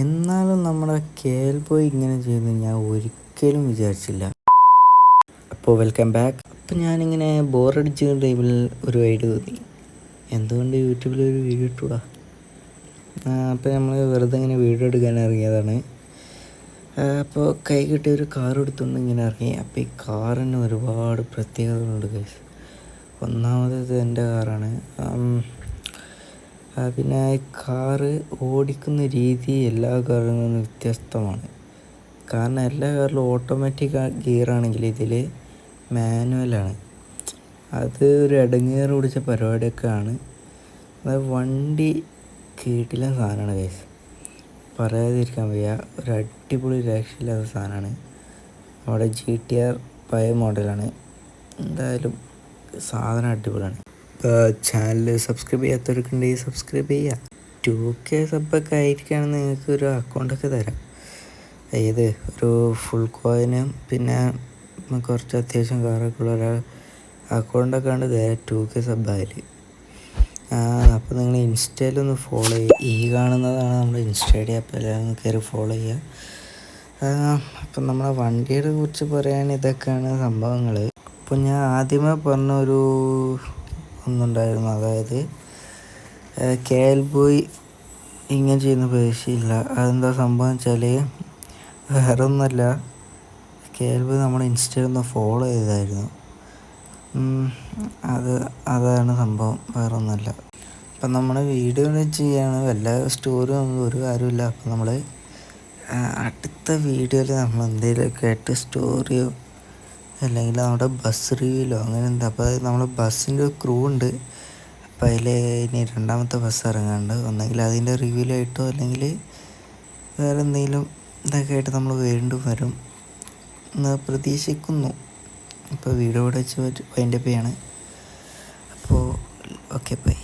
എന്നാലും നമ്മുടെ കേൽ ബോയ് ഇങ്ങനെ ചെയ്യുന്നത് ഞാൻ ഒരിക്കലും വിചാരിച്ചില്ല. അപ്പോൾ വെൽക്കം ബാക്ക് അപ്പോൾ ഞാനിങ്ങനെ ബോറടിച്ച ടൈമിൽ ഒരു ഐഡിയ തോന്നി. എന്തുകൊണ്ട് യൂട്യൂബിൽ ഒരു വീഡിയോ ഇട്ടൂടാ? അപ്പോൾ നമ്മൾ വെറുതെ ഇങ്ങനെ വീഡിയോ എടുക്കാൻ ഇറങ്ങിയതാണ്. അപ്പോൾ കൈ കിട്ടിയ ഒരു കാർ എടുത്തുകൊണ്ട് ഇങ്ങനെ ഇറങ്ങി. അപ്പോൾ ഈ കാറിന് ഒരുപാട് പ്രത്യേകതകളുണ്ട് ഗൈസ് ഒന്നാമത് എന്റെ കാറാണ് പിന്നെ കാറ് ഓടിക്കുന്ന രീതി എല്ലാ കാറിൽ നിന്നും വ്യത്യസ്തമാണ്. കാരണം എല്ലാ കാറിലും ഓട്ടോമാറ്റിക് ഗിയറാണെങ്കിൽ ഇതിൽ മാനുവലാണ് അത് ഒരു ഇടങ്ങേറ് പിടിച്ച പരിപാടിയൊക്കെയാണ് അതായത് വണ്ടി കേട്ടില്ല സാധനമാണ് കേസ് പറയാതിരിക്കാൻ വയ്യ. ഒരു അടിപൊളി രക്ഷയില്ലാത്ത സാധനമാണ്. നമ്മുടെ ജി ടി ആർ പഴയ മോഡലാണ് എന്തായാലും സാധനം അടിപൊളിയാണ്. ചാനൽ സബ്സ്ക്രൈബ് ചെയ്യാത്തവർക്കുണ്ടെങ്കിൽ സബ്സ്ക്രൈബ് ചെയ്യുക. ടു കെ സബ്ബൊക്കെ ആയിരിക്കുകയാണെങ്കിൽ നിങ്ങൾക്ക് ഒരു അക്കൗണ്ടൊക്കെ തരാം ഏത് ഒരു ഫുൾ കോയിനും പിന്നെ കുറച്ച് അത്യാവശ്യം കാറൊക്കെ ഉള്ള ഒരാൾ അക്കൗണ്ടൊക്കെ ഉണ്ട് ടു കെ സബ്ബായാൽ അപ്പോൾ നിങ്ങൾ ഇൻസ്റ്റയിലൊന്ന് ഫോളോ ചെയ്യുക ഈ കാണുന്നതാണ് നമ്മുടെ ഇൻസ്റ്റയുടെ അപ്പോൾ എല്ലാവരും കയറി ഫോളോ ചെയ്യുക. അപ്പം നമ്മളെ വണ്ടിയെ കുറിച്ച് പറയാൻ ഇതൊക്കെയാണ് സംഭവങ്ങൾ അപ്പോൾ ഞാൻ ആദ്യമേ പറഞ്ഞ ഒരു ഒന്നുണ്ടായിരുന്നു. അതായത് കെ എൽ ബോയ് ഇങ്ങനെ ചെയ്യുന്ന പേശിയില്ല. അതെന്താ സംഭവം വെച്ചാൽ വേറെ ഒന്നുമല്ല കെ എൽ ബോയ് നമ്മുടെ ഇൻസ്റ്റയിൽ ഒന്ന് ഫോളോ ചെയ്തായിരുന്നു. അത് അതാണ് സംഭവം. വേറെ ഒന്നുമല്ല അപ്പം നമ്മൾ വീഡിയോ ചെയ്യാണ്. വല്ല സ്റ്റോറിയും ഒന്നും ഒരു കാര്യമില്ല അപ്പം നമ്മൾ അടുത്ത വീഡിയോയിൽ നമ്മൾ എന്തെങ്കിലുമൊക്കെ ആയിട്ട് സ്റ്റോറിയോ അല്ലെങ്കിൽ നമ്മുടെ ബസ് റിവ്യൂലോ അങ്ങനെ എന്താ. അപ്പോൾ നമ്മൾ ബസ്സിന്റെ ക്രൂ ഉണ്ട്. അപ്പോൾ അതിൽ ഇനി രണ്ടാമത്തെ ബസ് ഇറങ്ങാണ്ട് ഒന്നെങ്കിൽ അതിന്റെ റിവ്യൂലായിട്ടോ അല്ലെങ്കിൽ വേറെ എന്തെങ്കിലും ഇതൊക്കെ ആയിട്ട് നമ്മൾ വീണ്ടും വരും എന്ന് പ്രതീക്ഷിക്കുന്നു. അപ്പോൾ വീഡിയോ ഇവിടെ വെച്ച് വൈൻഡപ്പ് ചെയ്യാണ്. അപ്പോൾ ഓക്കെ ബൈ